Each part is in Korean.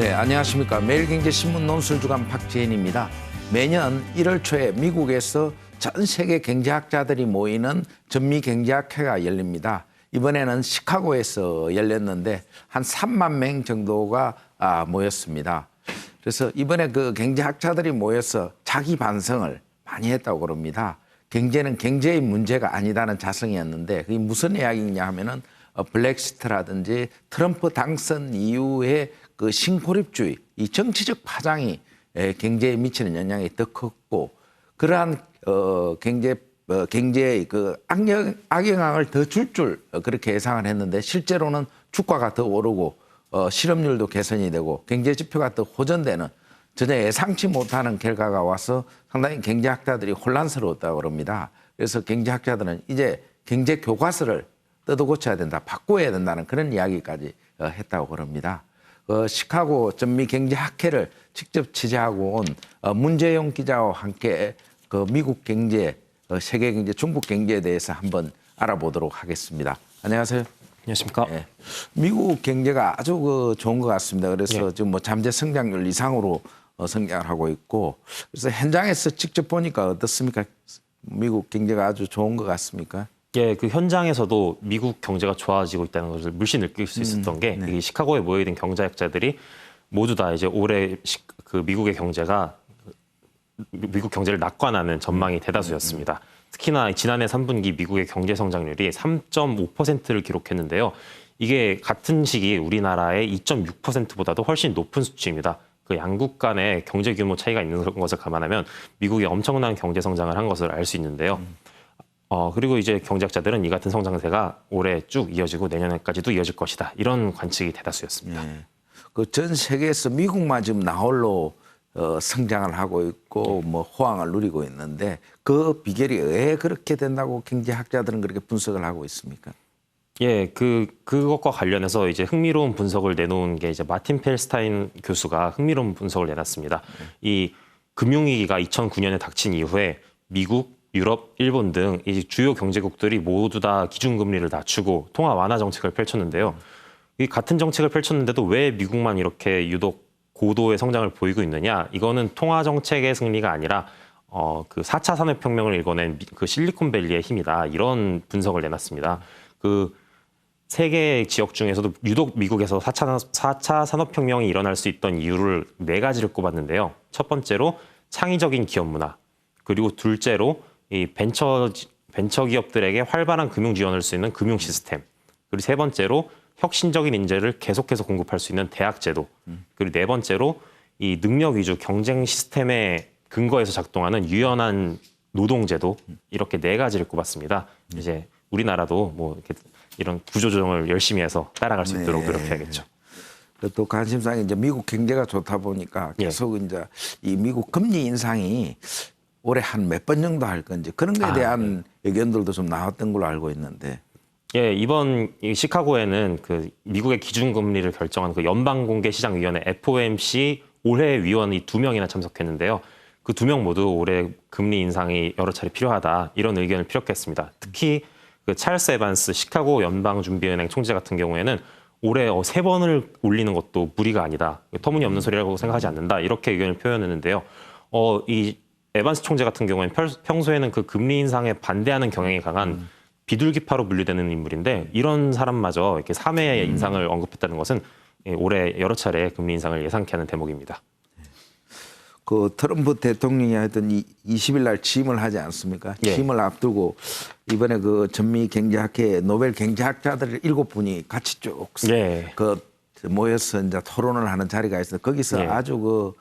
네, 안녕하십니까. 매일경제신문 논술주간 박지인입니다. 매년 1월 초에 미국에서 전 세계 경제학자들이 모이는 전미 경제학회가 열립니다. 이번에는 시카고에서 열렸는데 한 3만 명 정도가 아, 모였습니다. 그래서 이번에 그 경제학자들이 모여서 자기 반성을 많이 했다고 그럽니다. 경제는 경제의 문제가 아니다는 자성이었는데 그게 무슨 이야기냐 하면은 어, 블랙시트라든지 트럼프 당선 이후에 그 신고립주의, 이 정치적 파장이 에, 경제에 미치는 영향이 더 컸고 그러한 어, 경제 어, 경제의 그 악영, 악영향을 더줄줄 그렇게 예상을 했는데 실제로는 주가가 더 오르고 어, 실업률도 개선이 되고 경제 지표가 더 호전되는 전혀 예상치 못하는 결과가 와서 상당히 경제학자들이 혼란스러웠다고 그럽니다. 그래서 경제학자들은 이제 경제 교과서를 뜯어 고쳐야 된다, 바꿔야 된다는 그런 이야기까지 어, 했다고 그럽니다. 어, 시카고 전미 경제 학회를 직접 취재하고 온 어, 문재용 기자와 함께 그 미국 경제, 어, 세계 경제, 중국 경제에 대해서 한번 알아보도록 하겠습니다. 안녕하세요. 안녕하십니까? 예. 미국 경제가 아주 그 좋은 것 같습니다. 그래서 예. 지금 뭐 잠재 성장률 이상으로 어, 성장을 하고 있고 그래서 현장에서 직접 보니까 어떻습니까? 미국 경제가 아주 좋은 것 같습니까? 예, 그 현장에서도 미국 경제가 좋아지고 있다는 것을 물씬 느낄 수 있었던 게 네. 이 시카고에 모여 있는 경제학자들이 모두 다 이제 올해 시- 그 미국의 경제가 미국 경제를 낙관하는 전망이 대다수였습니다. 특히나 지난해 3분기 미국의 경제 성장률이 3.5%를 기록했는데요. 이게 같은 시기 우리나라의 2.6%보다도 훨씬 높은 수치입니다. 그 양국 간의 경제 규모 차이가 있는 것을 감안하면 미국이 엄청난 경제 성장을 한 것을 알 수 있는데요. 어, 그리고 이제 경제학자들은 이 같은 성장세가 올해 쭉 이어지고 내년에까지도 이어질 것이다. 이런 관측이 대다수였습니다. 예. 그전 세계에서 미국만 지금 나홀로 어, 성장을 하고 있고 뭐 호황을 누리고 있는데 그 비결이 왜 그렇게 된다고 경제학자들은 그렇게 분석을 하고 있습니까? 예, 그 그것과 관련해서 이제 흥미로운 분석을 내놓은 게 이제 마틴 펠스타인 교수가 흥미로운 분석을 내놨습니다. 이 금융위기가 2009년에 닥친 이후에 미국, 유럽, 일본 등 이 주요 경제국들이 모두 다 기준금리를 낮추고 통화 완화 정책을 펼쳤는데요. 이 같은 정책을 펼쳤는데도 왜 미국만 이렇게 유독 고도의 성장을 보이고 있느냐? 이거는 통화 정책의 승리가 아니라 어, 그 4차 산업혁명을 일궈낸 미- 그 실리콘밸리의 힘이다. 이런 분석을 내놨습니다. 그 세계 지역 중에서도 유독 미국에서 4차, 4차 산업혁명이 일어날 수 있던 이유를 네 가지를 꼽았는데요. 첫 번째로 창의적인 기업 문화, 그리고 둘째로 이 벤처, 벤처 기업들에게 활발한 금융 지원을 수 있는 금융 시스템, 그리고 세 번째로 혁신적인 인재를 계속해서 공급할 수 있는 대학 제도, 그리고 네 번째로 이 능력 위주 경쟁 시스템의 근거에서 작동하는 유연한 노동 제도 이렇게 네 가지를 꼽았습니다. 이제 우리나라도 뭐 이렇게 이런 구조 조정을 열심히 해서 따라갈 수 있도록 네. 노력해야겠죠. 그또 관심사가 이제 미국 경제가 좋다 보니까 예. 계속 이제 이 미국 금리 인상이 올해 한 몇 번 정도 할 건지 그런 거에 아, 대한 의견들도 좀 나왔던 걸로 알고 있는데 예, 이번 이 시카고에는 그 미국의 기준금리를 결정한 그 연방공개시장위원회 FOMC 올해 위원이 두 명이나 참석했는데요. 그 두 명 모두 올해 금리 인상이 여러 차례 필요하다 이런 의견을 피력했습니다. 특히 그 찰스 에반스 시카고 연방준비은행 총재 같은 경우에는 올해 어, 세 번을 올리는 것도 무리가 아니다. 터무니없는 소리라고 생각하지 않는다. 이렇게 의견을 표현했는데요. 어, 이 에반스 총재 같은 경우에는 평- 평소에는 그 금리 인상에 반대하는 경향이 강한 비둘기파로 분류되는 인물인데 이런 사람마저 이렇게 3회 인상을 언급했다는 것은 예, 올해 여러 차례 금리 인상을 예상케 하는 대목입니다. 그 트럼프 대통령이 하여튼 이 20일 날 취임을 하지 않습니까? 예. 취임을 앞두고 이번에 그 전미 경제학회 노벨 경제학자들 일곱 분이 같이 쭉 예. 그 모여서 이제 토론을 하는 자리가 있어 거기서 예. 아주 그,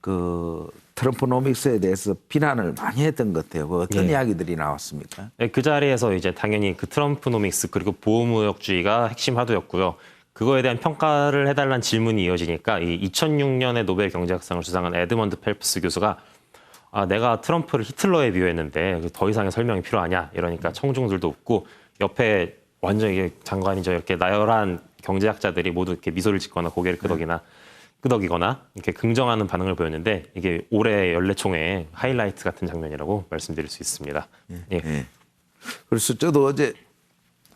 그 트럼프노믹스에 대해서 비난을 많이 했던 것 같아요. 그 어떤 예. 이야기들이 나왔습니까? 네, 그 자리에서 이제 당연히 그 트럼프노믹스 그리고 보호무역주의가 핵심 화두였고요. 그거에 대한 평가를 해달라는 질문이 이어지니까 이 2006년에 노벨 경제학상을 수상한 에드먼드 펠프스 교수가 아, 내가 트럼프를 히틀러에 비유했는데 그더 이상의 설명이 필요하냐 이러니까 청중들도 웃고 옆에 완전 이게 장관이죠 이렇게 나열한 경제학자들이 모두 이렇게 미소를 짓거나 고개를 끄덕이나 끄덕이거나 이렇게 긍정하는 반응을 보였는데 이게 올해 연례총회의 하이라이트 같은 장면이라고 말씀드릴 수 있습니다. 예. 예. 그래서 저도 어제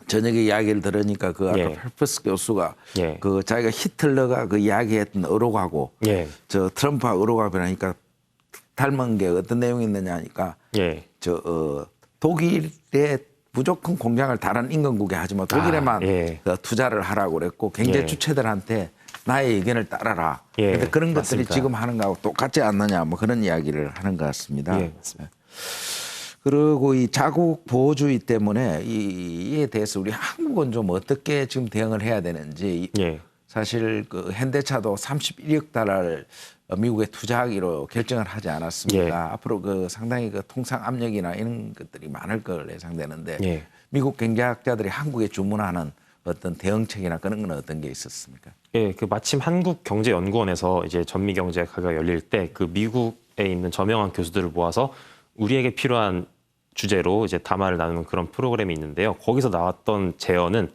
저녁에 이야기를 들으니까 그 아까 예. 펠프스 교수가 예. 그 자기가 히틀러가 그 이야기했던 어록하고 예. 저 트럼프하고 어록하고 변하니까 닮은 게 어떤 내용이 있느냐 하니까 예. 저 어, 독일에 무조건 공장을 다른 인근국에 하지만 독일에만 아, 예. 그 투자를 하라고 그랬고 경제 예. 주체들한테 나의 의견을 따라라. 예, 근데 그런 맞습니다. 것들이 지금 하는 거하고 똑같지 않느냐 뭐 그런 이야기를 하는 것 같습니다. 예, 맞습니다. 그리고 이 자국 보호주의 때문에 이- 이에 대해서 우리 한국은 좀 어떻게 지금 대응을 해야 되는지 예. 사실 그 현대차도 31억 달러를 미국에 투자하기로 결정을 하지 않았습니까? 예. 앞으로 그 상당히 그 통상 압력이나 이런 것들이 많을 걸 예상되는데 예. 미국 경제학자들이 한국에 주문하는 어떤 대응책이나 그런 건 어떤 게 있었습니까? 예, 그 마침 한국경제연구원에서 이제 전미 경제학회가 열릴 때 그 미국에 있는 저명한 교수들을 모아서 우리에게 필요한 주제로 이제 담화를 나누는 그런 프로그램이 있는데요. 거기서 나왔던 제언은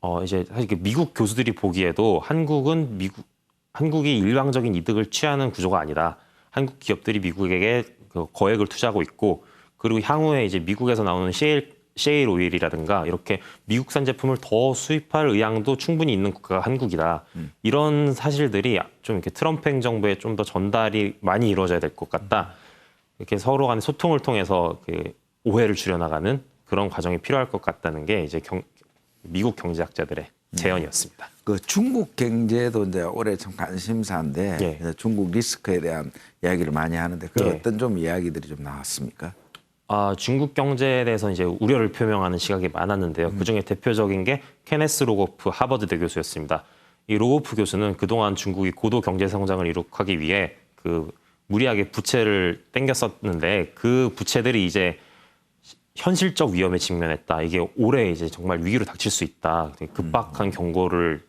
어 이제 사실 그 미국 교수들이 보기에도 한국은 미국 한국이 일방적인 이득을 취하는 구조가 아니다. 한국 기업들이 미국에게 그 거액을 투자하고 있고 그리고 향후에 이제 미국에서 나오는 셰일 셰일 오일이라든가 이렇게 미국산 제품을 더 수입할 의향도 충분히 있는 국가가 한국이다. 이런 사실들이 좀 이렇게 트럼프 행정부에 좀 더 전달이 많이 이루어져야 될 것 같다. 이렇게 서로 간의 소통을 통해서 그 오해를 줄여나가는 그런 과정이 필요할 것 같다는 게 이제 경, 미국 경제학자들의 제언이었습니다. 그 중국 경제도 이제 올해 참 관심사인데 예. 중국 리스크에 대한 이야기를 많이 하는데 그 예. 어떤 좀 이야기들이 좀 나왔습니까? 아, 중국 경제에 대해서 이제 우려를 표명하는 시각이 많았는데요. 그 중에 대표적인 게 케네스 로고프 하버드대 교수였습니다. 이 로고프 교수는 그동안 중국이 고도 경제 성장을 이룩하기 위해 그 무리하게 부채를 땡겼었는데 그 부채들이 이제 현실적 위험에 직면했다. 이게 올해 이제 정말 위기로 닥칠 수 있다. 급박한 경고를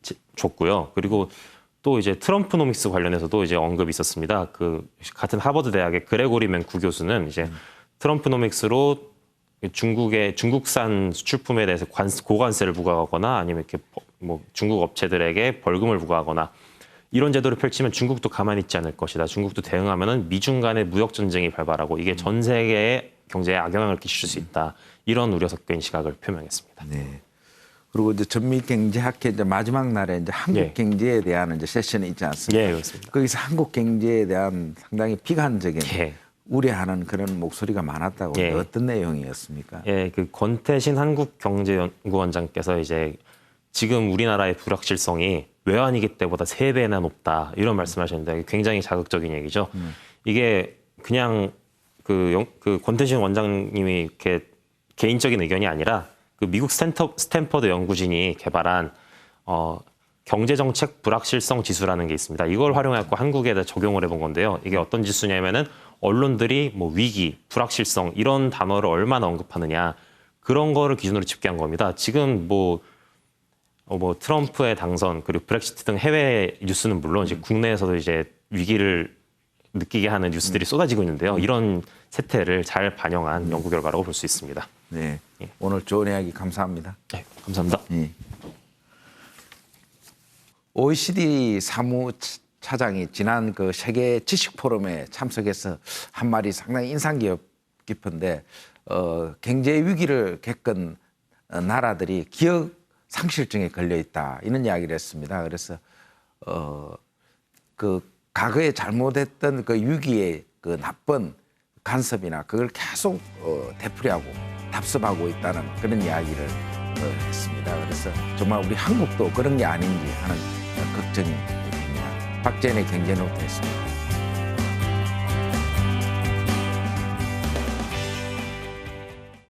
지- 줬고요. 그리고 또 이제 트럼프노믹스 관련해서도 이제 언급이 있었습니다. 그 같은 하버드 대학의 그레고리 맨쿠 교수는 이제 트럼프노믹스로 중국의 중국산 수출품에 대해서 관, 고관세를 부과하거나 아니면 이렇게 버- 뭐 중국 업체들에게 벌금을 부과하거나 이런 제도를 펼치면 중국도 가만히 있지 않을 것이다. 중국도 대응하면은 미중 간의 무역 전쟁이 발발하고 이게 전 세계의 경제에 악영향을 끼칠 수 있다. 이런 우려 섞인 시각을 표명했습니다. 네. 그리고 이제 전미 경제 학회 이제 마지막 날에 이제 한국 예. 경제에 대한 이제 세션이 있지 않습니까? 예, 그렇습니다. 거기서 한국 경제에 대한 상당히 비관적인 예. 우려하는 그런 목소리가 많았다고 예. 어떤 내용이었습니까? 예, 그 권태신 한국경제연구원장께서 이제 지금 우리나라의 불확실성이 외환위기 때보다 세 배나 높다 이런 말씀하셨는데 굉장히 자극적인 얘기죠. 이게 그냥 그, 영- 그 권태신 원장님이 이렇게 개인적인 의견이 아니라 그 미국 스탠퍼드 연구진이 개발한 어, 경제정책 불확실성 지수라는 게 있습니다. 이걸 활용해서 한국에다 적용을 해본 건데요. 이게 어떤 지수냐면은 언론들이 뭐 위기, 불확실성 이런 단어를 얼마나 언급하느냐 그런 거를 기준으로 집계한 겁니다. 지금 뭐, 어, 뭐 트럼프의 당선 그리고 브렉시트 등 해외 뉴스는 물론 이제 국내에서도 이제 위기를 느끼게 하는 뉴스들이 쏟아지고 있는데요. 이런 세태를 잘 반영한 연구 결과라고 볼 수 있습니다. 네. 오늘 좋은 이야기 감사합니다. 네, 감사합니다. 예. OECD 사무차장이 지난 그 세계 지식 포럼에 참석해서 한 말이 상당히 인상 깊- 깊은데 어, 경제 위기를 겪은 어, 나라들이 기억 상실증에 걸려 있다 이런 이야기를 했습니다. 그래서 어, 그 과거에 잘못했던 그 위기의 그 나쁜 간섭이나 그걸 계속 어, 되풀이하고 답습하고 있다는 그런 이야기를 어, 했습니다. 그래서 정말 우리 한국도 그런 게 아닌지 하는 어, 걱정이 됩니다. 박재현의 경제노트였습니다.